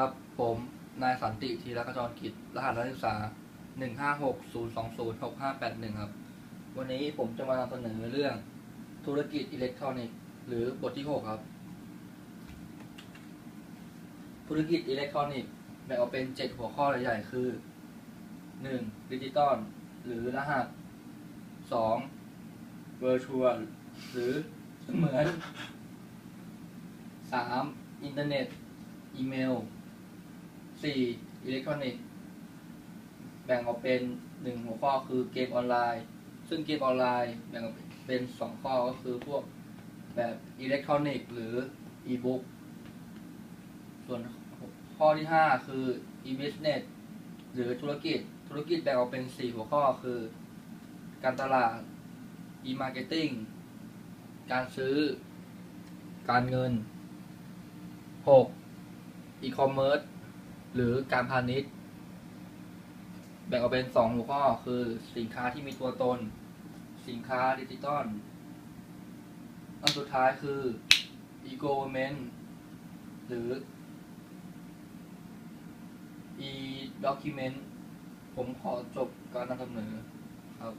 ครับ ผม นายสันติธีรกจรกิจ รหัสนักศึกษา1560206581ครับ วันนี้ผมจะมานำเสนอเรื่องธุรกิจอิเล็กทรอนิกส์หรือบทที่6ครับ ธุรกิจอิเล็กทรอนิกส์แบ่งออกเป็น7หัวข้อใหญ่ๆคือ 1. ดิจิตอลหรือรหัส 2. Virtual หรือเสมือน 3. อินเทอร์เน็ต อีเมล 4. อิเล็กทรอนิกส์แบ่งออกเป็น 1 หัวข้อคือเกมออนไลน์ ซึ่งเกมออนไลน์แบ่งออกเป็น 2 ข้อก็คือพวกแบบอิเล็กทรอนิกส์หรืออีบุ๊กส่วนข้อที่ 5 คือ e-business หรือธุรกิจ ธุรกิจแบ่งออกเป็น 4 หัวข้อคือ การตลาด e-marketing การซื้อ การเงิน 6. e-commerce หรือการพาณิชย์ แบ่งออกเป็น2หัวข้อคือสินค้าที่มีตัวตน สินค้าดิจิตอลอันสุดท้ายคือ e-government หรือ e-document ผมขอจบการนำเสนอครับ